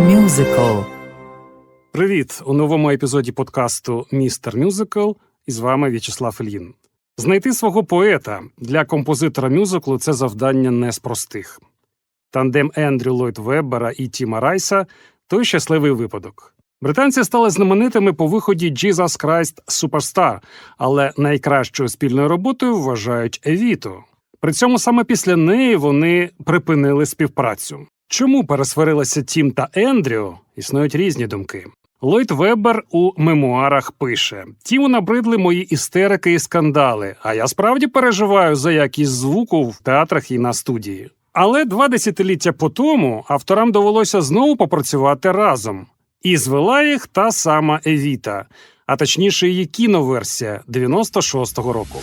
Musical. Привіт! У новому епізоді подкасту Містер Мюзикл і з вами В'ячеслав Ільїн. Знайти свого поета для композитора мюзиклу це завдання не з простих. Тандем Ендрю Ллойд Веббера і Тіма Райса той щасливий випадок. Британці стали знаменитими по виході Jesus Christ Superstar, але найкращою спільною роботою вважають Евіту. При цьому саме після неї вони припинили співпрацю. Чому пересварилися Тім та Ендрю? Існують різні думки. Ллойд Вебер у мемуарах пише: Тіму набридли мої істерики і скандали. А я справді переживаю за якість звуку в театрах і на студії. Але два десятиліття по тому авторам довелося знову попрацювати разом. І звела їх та сама Евіта, а точніше її кіноверсія 96-го року.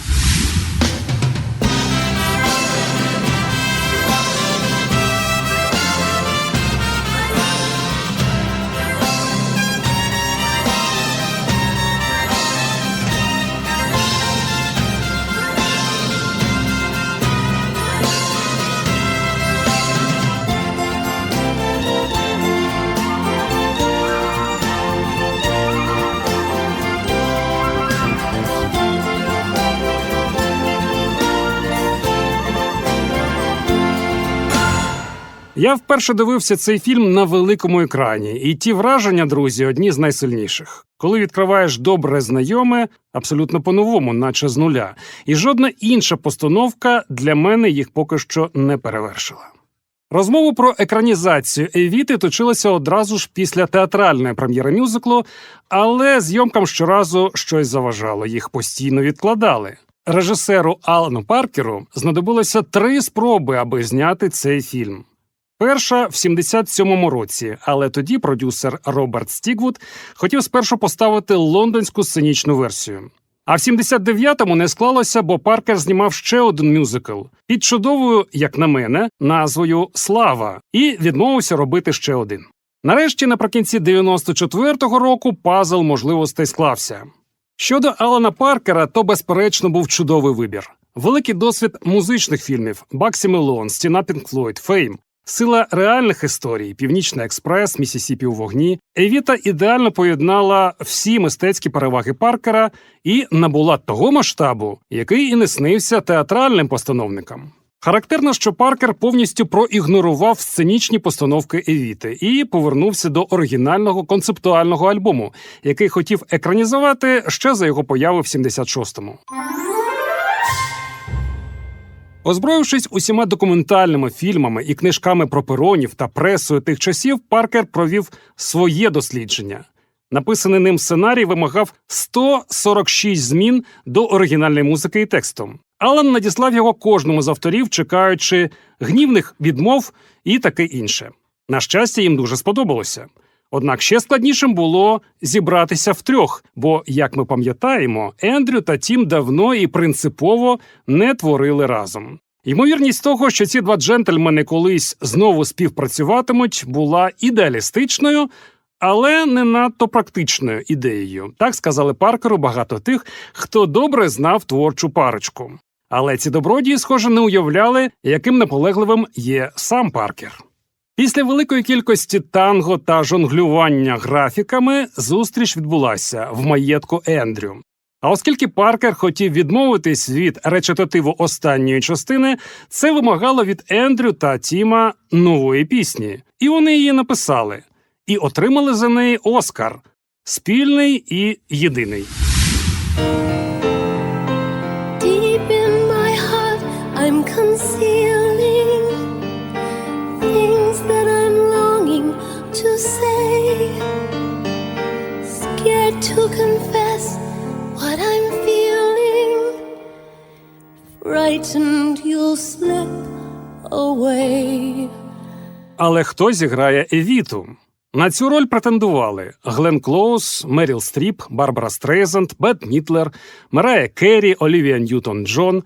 Я вперше дивився цей фільм на великому екрані, і ті враження, друзі, одні з найсильніших. Коли відкриваєш добре знайоме, абсолютно по-новому, наче з нуля, і жодна інша постановка для мене їх поки що не перевершила. Розмову про екранізацію Евіти точилася одразу ж після театральної прем'єри мюзиклу, але зйомкам щоразу щось заважало, їх постійно відкладали. Режисеру Алану Паркеру знадобилося три спроби, аби зняти цей фільм. Перша в 77-му році, але тоді продюсер Роберт Стігвуд хотів спершу поставити лондонську сценічну версію. А в 79-му не склалося, бо Паркер знімав ще один мюзикл під чудовою, як на мене, назвою Слава і відмовився робити ще один. Нарешті, наприкінці 94-го року, пазл можливостей склався. Щодо Алана Паркера, то безперечно був чудовий вибір. Великий досвід музичних фільмів Баксі Мелон, Стіна Пінк Флойд, Фейм. Сила реальних історій, Північний експрес, Місісіпі у вогні. Евіта ідеально поєднала всі мистецькі переваги Паркера і набула того масштабу, який і не снився театральним постановникам. Характерно, що Паркер повністю проігнорував сценічні постановки Евіти і повернувся до оригінального концептуального альбому, який хотів екранізувати ще за його появи в 76-му. Озброївшись усіма документальними фільмами і книжками про перонів та пресою тих часів, Паркер провів своє дослідження. Написаний ним сценарій вимагав 146 змін до оригінальної музики і тексту. Алан надіслав його кожному з авторів, чекаючи гнівних відмов і таке інше. На щастя, їм дуже сподобалося. Однак ще складнішим було зібратися втрьох, бо, як ми пам'ятаємо, Ендрю та Тім давно і принципово не творили разом. Ймовірність того, що ці два джентльмени колись знову співпрацюватимуть, була ідеалістичною, але не надто практичною ідеєю. Так сказали Паркеру багато тих, хто добре знав творчу парочку. Але ці добродії, схоже, не уявляли, яким наполегливим є сам Паркер. Після великої кількості танго та жонглювання графіками зустріч відбулася в маєтку Ендрю. А оскільки Паркер хотів відмовитись від речитативу останньої частини, це вимагало від Ендрю та Тіма нової пісні, і вони її написали і отримали за неї Оскар спільний і єдиний. Але хто зіграє Евіту? На цю роль претендували Глен Клоус, Меріл Стріп, Барбара Стрейзанд, Бет Мітлер, Мерая Керрі, Олівія Ньютон Джон.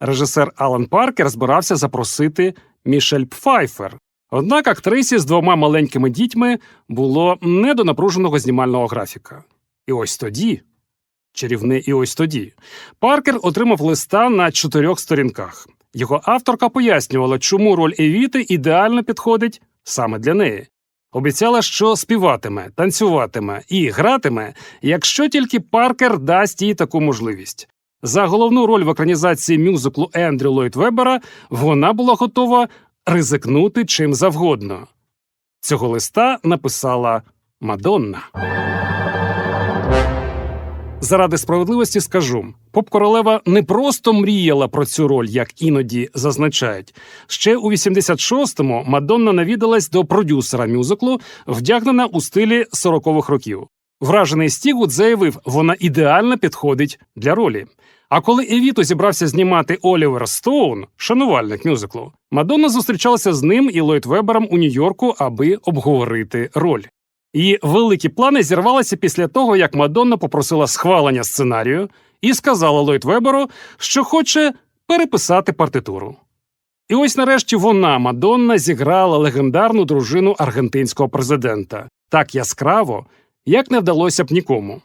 Режисер Алан Паркер збирався запросити Мішель Пфайфер. Однак актрисі з двома маленькими дітьми було не до напруженого знімального графіка. І ось тоді, чарівне і ось тоді, Паркер отримав листа на чотирьох сторінках. Його авторка пояснювала, чому роль Евіти ідеально підходить саме для неї. Обіцяла, що співатиме, танцюватиме і гратиме, якщо тільки Паркер дасть їй таку можливість. За головну роль в екранізації мюзиклу Ендрю Ллойд Вебера вона була готова ризикнути чим завгодно. Цього листа написала Мадонна. Заради справедливості скажу: поп-королева не просто мріяла про цю роль, як іноді зазначають. Ще у 86-му Мадонна навідалась до продюсера мюзиклу, вдягнена у стилі 40-х років. Вражений Стігут заявив, вона ідеально підходить для ролі. А коли Евіто зібрався знімати Олівер Стоун, шанувальник мюзиклу, Мадонна зустрічалася з ним і Ллойд Вебером у Нью-Йорку, аби обговорити роль. Її великі плани зірвалися після того, як Мадонна попросила схвалення сценарію і сказала Ллойд Веберу, що хоче переписати партитуру. І ось нарешті вона, Мадонна, зіграла легендарну дружину аргентинського президента так яскраво, як не вдалося б нікому.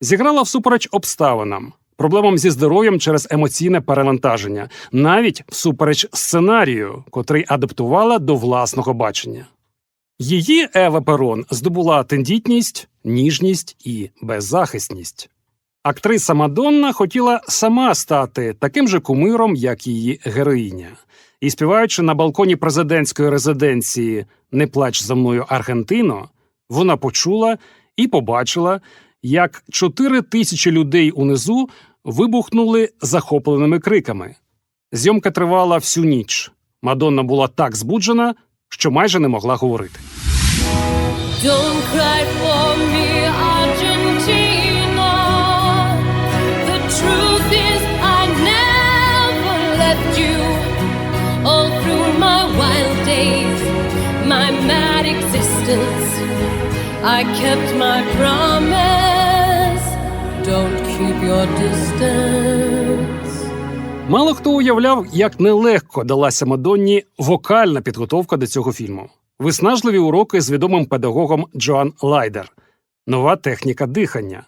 Зіграла всупереч обставинам, проблемам зі здоров'ям через емоційне перевантаження, навіть всупереч сценарію, котрий адаптувала до власного бачення. Її Ева Перон здобула тендітність, ніжність і беззахисність. Актриса Мадонна хотіла сама стати таким же кумиром, як її героїня. І співаючи на балконі президентської резиденції Не плач за мною Аргентино, вона почула і побачила, як чотири тисячі людей унизу вибухнули захопленими криками. Зйомка тривала всю ніч. Мадонна була так збуджена, що майже не могла говорити. Don't cry for me, existence, I kept my promise. Don't keep your distance. Мало хто уявляв, як нелегко далася Мадонні вокальна підготовка до цього фільму. Виснажливі уроки з відомим педагогом Джоан Лайдер, нова техніка дихання.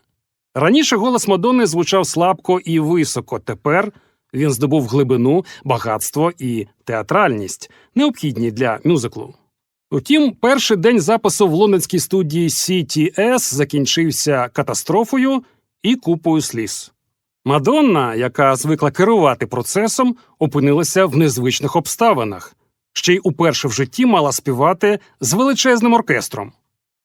Раніше голос Мадонни звучав слабко і високо. Тепер він здобув глибину, багатство і театральність, необхідні для мюзиклу. Утім, перший день запису в лондонській студії CTS закінчився катастрофою і купою сліз. Мадонна, яка звикла керувати процесом, опинилася в незвичних обставинах. Ще й уперше в житті мала співати з величезним оркестром.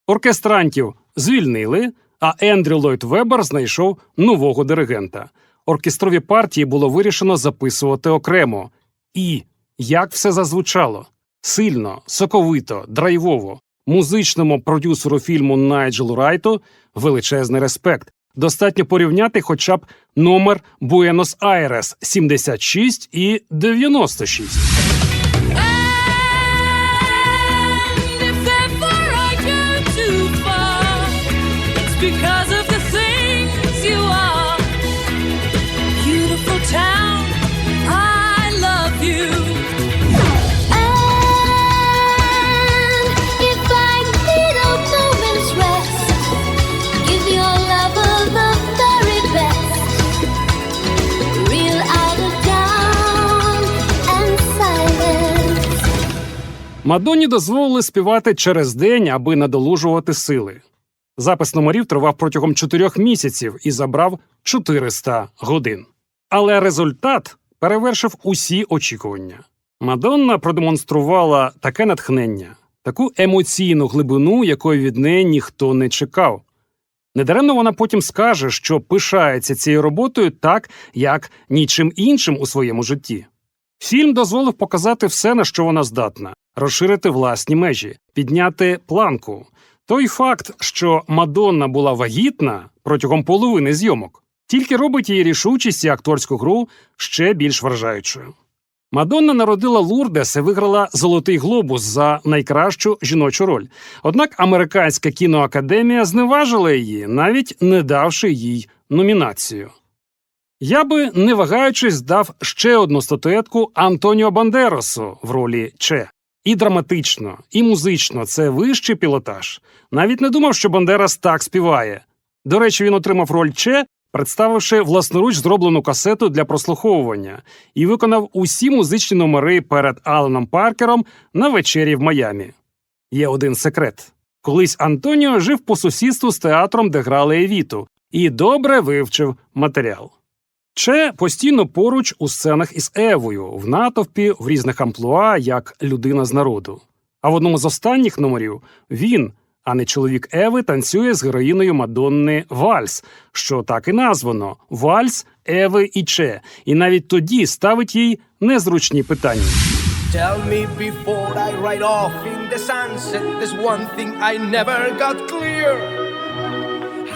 Оркестрантів звільнили, а Ендрю Ллойд Вебер знайшов нового диригента. Оркестрові партії було вирішено записувати окремо. І як все зазвучало сильно, соковито, драйвово. Музичному продюсеру фільму Найджелу Райту величезний респект. Достатньо порівняти хоча б номер Буенос Айрес 76 і 96. Мадонні дозволили співати через день, аби надолужувати сили. Запис номерів тривав протягом чотирьох місяців і забрав 400 годин. Але результат перевершив усі очікування. Мадонна продемонструвала таке натхнення, таку емоційну глибину, якої від неї ніхто не чекав. Недаремно вона потім скаже, що пишається цією роботою так, як нічим іншим у своєму житті. Фільм дозволив показати все, на що вона здатна, розширити власні межі, підняти планку. Той факт, що Мадонна була вагітна протягом половини зйомок, тільки робить її рішучість і акторську гру ще більш вражаючою. Мадонна народила Лурдес і виграла Золотий глобус за найкращу жіночу роль. Однак американська кіноакадемія зневажила її, навіть не давши їй номінацію. Я би, не вагаючись, дав ще одну статуетку Антоніо Бандеросу в ролі Че. І драматично, і музично це вищий пілотаж. Навіть не думав, що Бандерас так співає. До речі, він отримав роль Че, представивши власноруч зроблену касету для прослуховування, і виконав усі музичні номери перед Аленом Паркером на вечері в Майамі. Є один секрет. Колись Антоніо жив по сусідству з театром, де грали Евіту, і добре вивчив матеріал. Че постійно поруч у сценах із Евою, в натовпі, в різних амплуа, як людина з народу. А в одному з останніх номерів він, а не чоловік Еви, танцює з героїною Мадонни Вальс, що так і названо Вальс Еви і Че, і навіть тоді ставить їй незручні питання. Tell me before I ride off in the sunset, there's one thing I never got clear.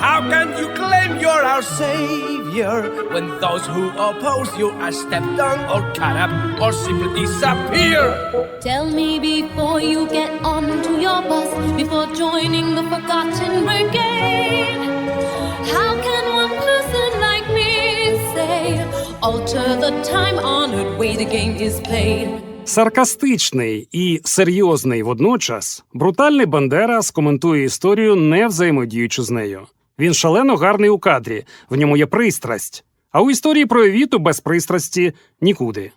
How can you claim you're our savior when those who oppose you are stepped on or cut up or simply disappear? Tell me before you get on to your bus, before joining the forgotten brigade. How can one person like me say, alter the time honored way the game is played? Саркастичний і серйозний водночас, брутальний Бандера скоментує історію, не взаємодіючи з нею. Він шалено гарний у кадрі, в ньому є пристрасть. А у історії про Евіту без пристрасті нікуди.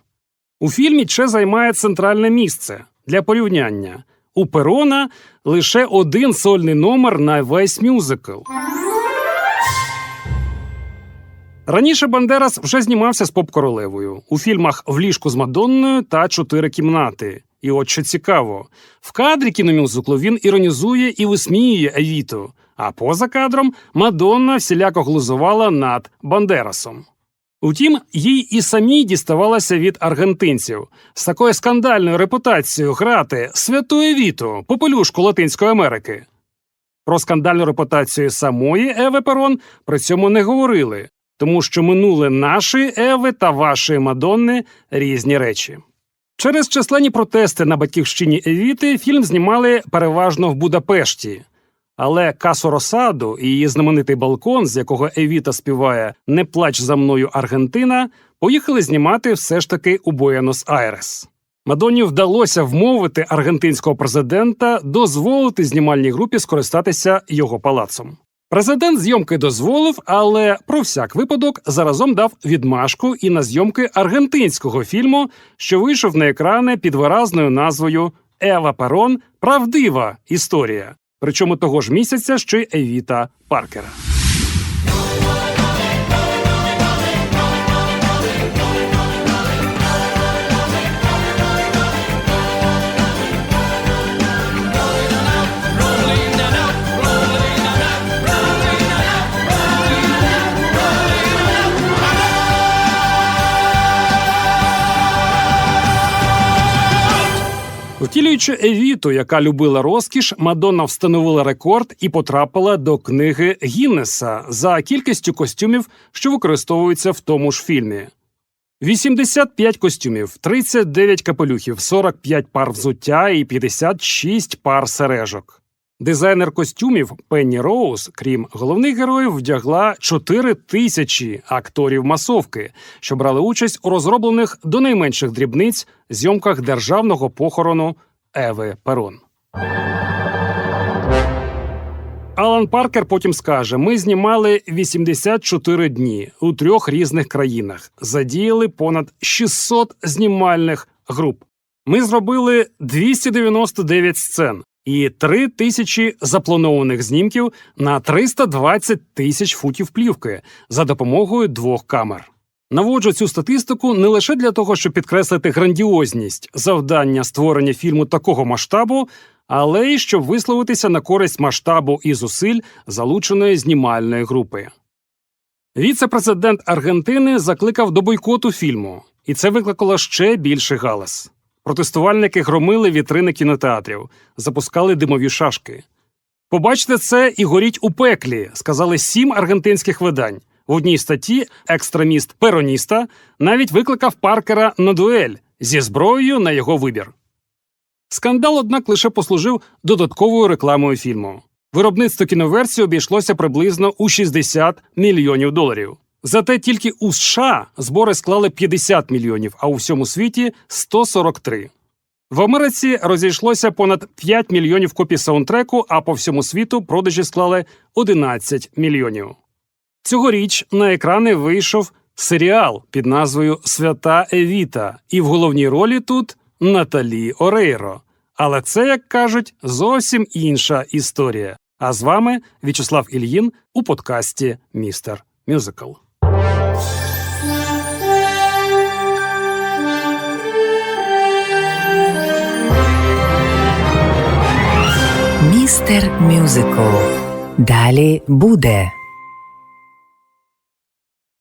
У фільмі Че займає центральне місце для порівняння. У Перона лише один сольний номер на весь мюзикл. Раніше Бандерас вже знімався з поп-королевою у фільмах В ліжку з Мадонною та Чотири кімнати. І от що цікаво, в кадрі кіномюзиклу він іронізує і висміює Евіту, а поза кадром Мадонна всіляко глузувала над Бандерасом. Утім, їй і самій діставалося від аргентинців з такою скандальною репутацією грати святу Евіту, попелюшку Латинської Америки. Про скандальну репутацію самої Еви Перон при цьому не говорили, тому що минуле нашої Еви та вашої Мадонни різні речі. Через численні протести на батьківщині Евіти фільм знімали переважно в Будапешті. Але Касо Росаду і її знаменитий балкон, з якого Евіта співає Не плач за мною Аргентина, поїхали знімати все ж таки у Буенос-Айрес. Мадонні вдалося вмовити аргентинського президента дозволити знімальній групі скористатися його палацом. Президент зйомки дозволив, але про всяк випадок заразом дав відмашку і на зйомки аргентинського фільму, що вийшов на екрани під виразною назвою Ева Перон Правдива історія. Причому того ж місяця, що й Евіта Паркера. Втілюючи Евіту, яка любила розкіш, Мадонна встановила рекорд і потрапила до книги Гіннеса за кількістю костюмів, що використовуються в тому ж фільмі. 85 костюмів, 39 капелюхів, 45 пар взуття і 56 пар сережок. Дизайнер костюмів Пенні Роуз, крім головних героїв, вдягла 4 тисячі акторів масовки, що брали участь у розроблених до найменших дрібниць зйомках державного похорону Еви Перон. Алан Паркер потім скаже: ми знімали 84 дні у трьох різних країнах, задіяли понад 600 знімальних груп. Ми зробили 299 сцен і 3 тисячі запланованих знімків на 320 тисяч футів плівки за допомогою двох камер. Наводжу цю статистику не лише для того, щоб підкреслити грандіозність завдання створення фільму такого масштабу, але й щоб висловитися на користь масштабу і зусиль залученої знімальної групи. Віце-президент Аргентини закликав до бойкоту фільму, і це викликало ще більший галас. Протестувальники громили вітрини кінотеатрів, запускали димові шашки. Побачте це і горіть у пеклі, сказали сім аргентинських видань. В одній статті екстреміст Пероніста навіть викликав Паркера на дуель зі зброєю на його вибір. Скандал, однак, лише послужив додатковою рекламою фільму. Виробництво кіноверсії обійшлося приблизно у 60 мільйонів доларів. Зате тільки у США збори склали 50 мільйонів, а у всьому світі 143. В Америці розійшлося понад 5 мільйонів копій саундтреку, а по всьому світу продажі склали 11 мільйонів. Цьогоріч на екрани вийшов серіал під назвою Свята Евіта, і в головній ролі тут Наталі Орейро. Але це, як кажуть, зовсім інша історія. А з вами В'ячеслав Ільїн у подкасті Містер Мюзикл. Містер Мюзикл. Далі буде.